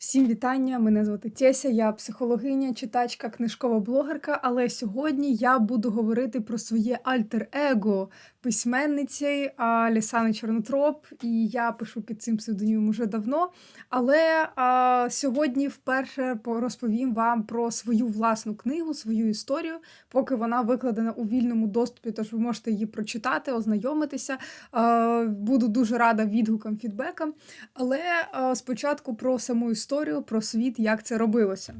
Всім вітання! Мене звати Теся, я психологиня, читачка, книжкова блогерка. Але сьогодні я буду говорити про своє альтер-его письменниці Лісани Чорнотроп, і я пишу під цим псевдонімом уже давно. Але а, сьогодні вперше розповім вам про свою власну книгу, свою історію, поки вона викладена у вільному доступі, тож ви можете її прочитати, ознайомитися. А, буду дуже рада відгукам, фідбекам. Але е, спочатку про саму історію, про світ, як це робилося.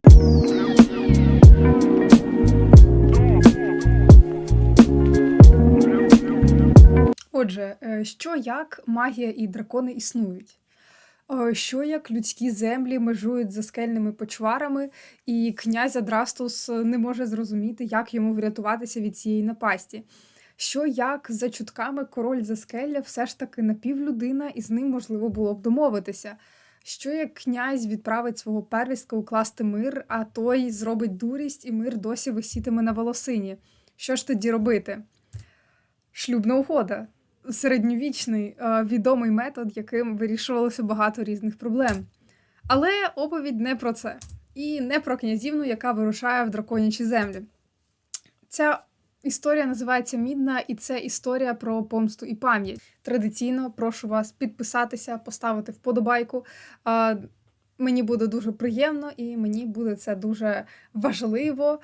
Отже, е, що як магія і дракони існують? Е, Що як людські землі межують за скельними почварами, і князь Адрастус не може зрозуміти, як йому врятуватися від цієї напасті. Що як за чутками король Заскелля все ж таки напівлюдина, і з ним можливо було б домовитися. Що як князь відправить свого первістка укласти мир, а той зробить дурість, і мир досі висітиме на волосині. Що ж тоді робити? Шлюбна угода. Середньовічний е, відомий метод, яким вирішувалося багато різних проблем. Але оповідь не про це. І не про князівну, яка вирушає в драконячі землі. Ця історія називається Мідна, і це історія про помсту і пам'ять. Традиційно прошу вас підписатися, поставити вподобайку. Мені буде дуже приємно і мені буде це дуже важливо.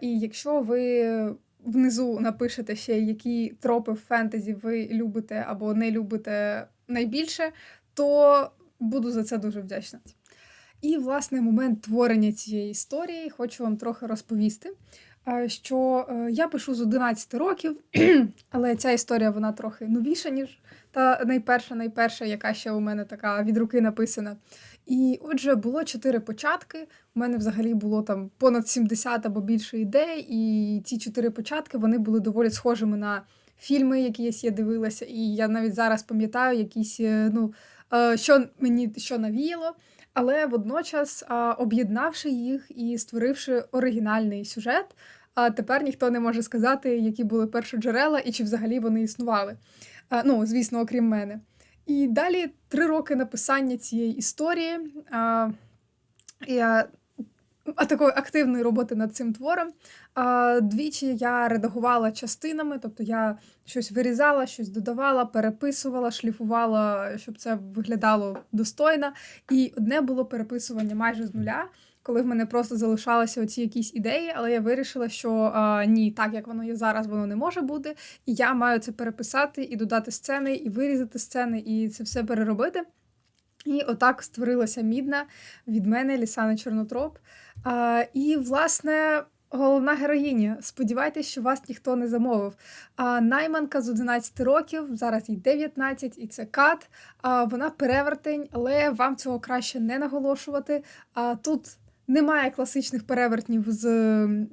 І якщо ви внизу напишете ще, які тропи в фентезі ви любите або не любите найбільше, то буду за це дуже вдячна. І, власне, момент творення цієї історії хочу вам трохи розповісти. Е, Що е, я пишу з 11 років, але ця історія вона трохи новіша, ніж та найперша, найперша, яка ще у мене така від руки написана. І отже, було чотири початки. У мене взагалі було там понад 70 або більше ідей, і ці чотири початки вони були доволі схожими на фільми, які я дивилася. І я навіть зараз пам'ятаю якісь, е, ну, що мені що навіяло. Але водночас, об'єднавши їх і створивши оригінальний сюжет, а тепер ніхто не може сказати, які були першоджерела і чи взагалі вони існували. А, Ну, звісно, окрім мене. І далі три роки написання цієї історії. А, я а такої активної роботи над цим твором. А, Двічі я редагувала частинами, тобто я щось вирізала, щось додавала, переписувала, шліфувала, щоб це виглядало достойно. І одне було переписування майже з нуля, коли в мене просто залишалися оці якісь ідеї, але я вирішила, що а, ні, так як воно є зараз, воно не може бути. І я маю це переписати і додати сцени, і вирізати сцени, і це все переробити. І отак створилася мідна від мене, Лісана Чорнотроп. А, і, власне, головна героїня. Сподівайтесь, що вас ніхто не замовив. А, найманка з 11 років, зараз їй 19, і це кат. А, вона перевертень, але вам цього краще не наголошувати. А, тут немає класичних перевертнів з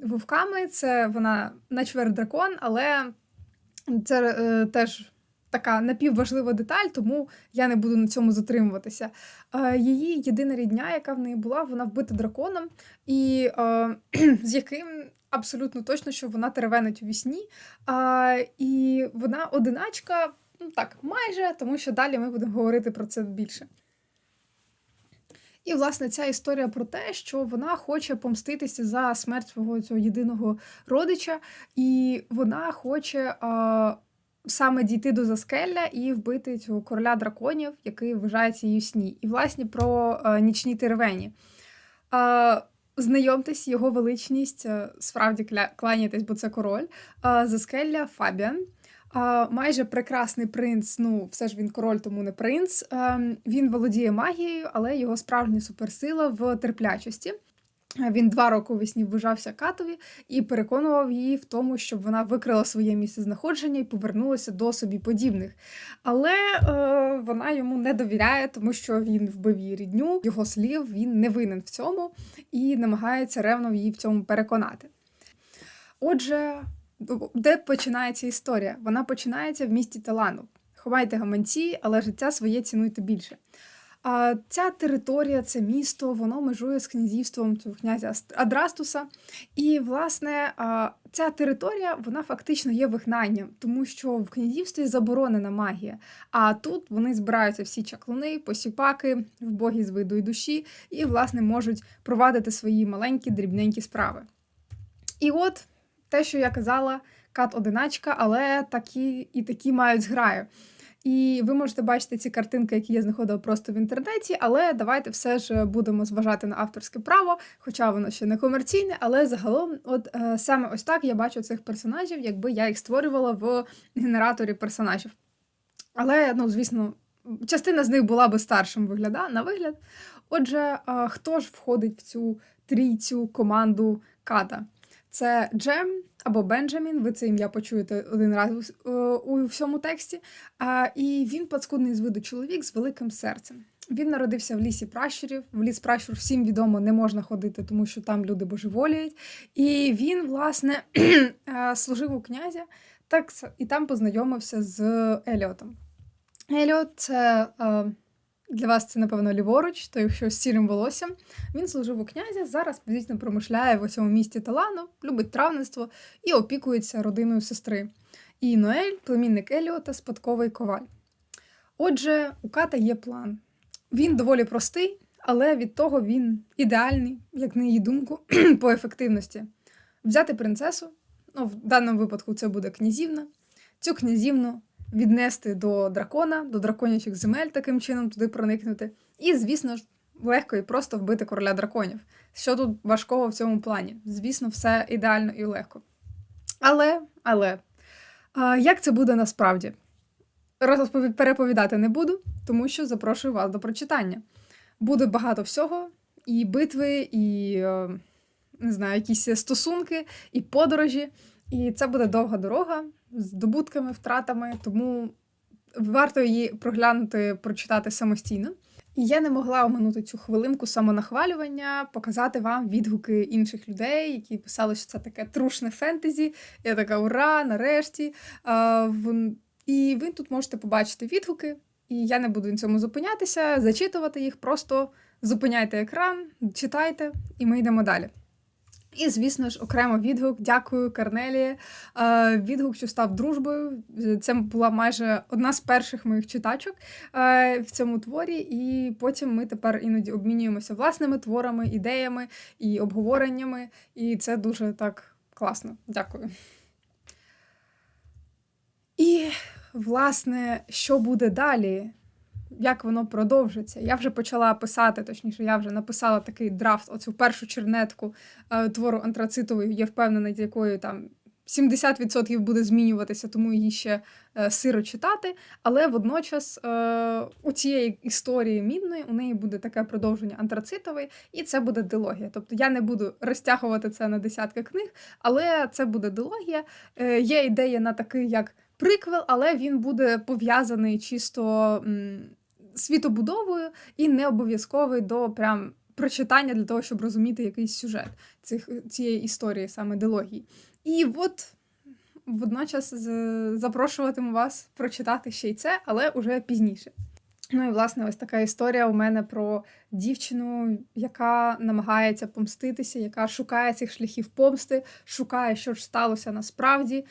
вовками. Це вона на чверть дракон, але це е, теж. Така напівважлива деталь, тому я не буду на цьому затримуватися. Е, Її єдина рідня, яка в неї була, вона вбита драконом, і е, з яким абсолютно точно, що вона теревенить у вісні. Е, і вона одиначка, ну так, майже, тому що далі ми будемо говорити про це більше. І, власне, ця історія про те, що вона хоче помститися за смерть свого цього єдиного родича, і вона хоче. Е, саме дійти до Заскелля і вбити цього короля драконів, який вважається її сні. І, власне, про е, нічні теревені. Е, знайомтесь, його величність, е, справді кля- кланяйтесь, бо це король. Е, Заскелля Фабіан. Е, майже прекрасний принц, ну, все ж він король, тому не принц. Е, він володіє магією, але його справжня суперсила в терплячості. Він два роки у весні вважався катові і переконував її в тому, щоб вона викрила своє місце знаходження і повернулася до собі подібних. Але е, вона йому не довіряє, тому що він вбив її рідню, його слів він не винен в цьому і намагається ревно її в цьому переконати. Отже, де починається історія? Вона починається в місті Талану. Ховайте гаманці, але життя своє цінуйте більше. А ця територія, це місто, воно межує з князівством цього князя Аст- Адрастуса. І, власне, ця територія вона фактично є вигнанням, тому що в князівстві заборонена магія. А тут вони збираються всі чаклуни, посіпаки, вбогі з виду і душі, і, власне, можуть провадити свої маленькі дрібненькі справи. І от те, що я казала, кат одиначка, але такі і такі мають зграю. І ви можете бачити ці картинки, які я знаходила просто в інтернеті, але давайте все ж будемо зважати на авторське право, хоча воно ще не комерційне, але загалом, от е, саме ось так я бачу цих персонажів, якби я їх створювала в генераторі персонажів. Але, ну, звісно, частина з них була би старшим вигляда, на вигляд. Отже, е, хто ж входить в цю трійцю команду ката? Це Джем або Бенджамін. Ви це ім'я почуєте один раз у, е, всьому тексті. І він паскудний з виду чоловік з великим серцем. Він народився в лісі пращурів. В ліс пращур всім відомо не можна ходити, тому що там люди божеволіють. І він, власне, е, служив у князя, так і там познайомився з Еліотом. Еліот це е, для вас це, напевно, ліворуч, той, що з сірим волоссям. Він служив у князя, зараз звісно промишляє в цьому місті Талану, любить травництво і опікується родиною сестри. І Ноель, племінник Еліота, спадковий коваль. Отже, у Ката є план. Він доволі простий, але від того він ідеальний, як на її думку, по ефективності. Взяти принцесу, ну, в даному випадку це буде князівна, цю князівну віднести до дракона, до драконячих земель, таким чином туди проникнути. І, звісно ж, легко і просто вбити короля драконів. Що тут важкого в цьому плані? Звісно, все ідеально і легко. Але, але, а, як це буде насправді? Розпові- переповідати не буду, тому що запрошую вас до прочитання. Буде багато всього, і битви, і е, не знаю, якісь стосунки, і подорожі. І це буде довга дорога здобутками, втратами, тому варто її проглянути, прочитати самостійно. І я не могла оминути цю хвилинку самонахвалювання, показати вам відгуки інших людей, які писали, що це таке трушне фентезі. Я така ура, нарешті. А, вон- І ви тут можете побачити відгуки, і я не буду на цьому зупинятися, зачитувати їх, просто зупиняйте екран, читайте, і ми йдемо далі. І, звісно ж, окремо відгук. Дякую, Карнелії. Е, відгук, що став дружбою. Це була майже одна з перших моїх читачок е, в цьому творі. І потім ми тепер іноді обмінюємося власними творами, ідеями і обговореннями. І це дуже так класно. Дякую. І, власне, що буде далі? Як воно продовжиться? Я вже почала писати, точніше, я вже написала такий драфт, оцю першу чернетку е, твору антрацитової, я впевнена, з якою там 70% буде змінюватися, тому її ще е, сиро читати. Але водночас е, у цієї історії мідної у неї буде таке продовження антрацитової, і це буде дилогія. Тобто я не буду розтягувати це на десятки книг, але це буде дилогія. Е, є ідея на такий як приквел, але він буде пов'язаний чисто світобудовою і не обов'язковий до прям прочитання для того, щоб розуміти якийсь сюжет цих, цієї історії, саме дилогії. І от водночас запрошуватиму вас прочитати ще й це, але уже пізніше. Ну і власне, ось така історія у мене про дівчину, яка намагається помститися, яка шукає цих шляхів помсти, шукає, що ж сталося насправді,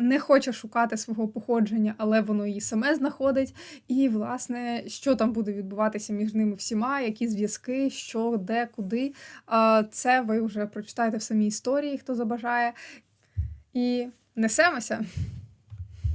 не хоче шукати свого походження, але воно її саме знаходить. І, власне, що там буде відбуватися між ними всіма, які зв'язки, що, де, куди. Це ви вже прочитаєте в самій історії, хто забажає. І несемося.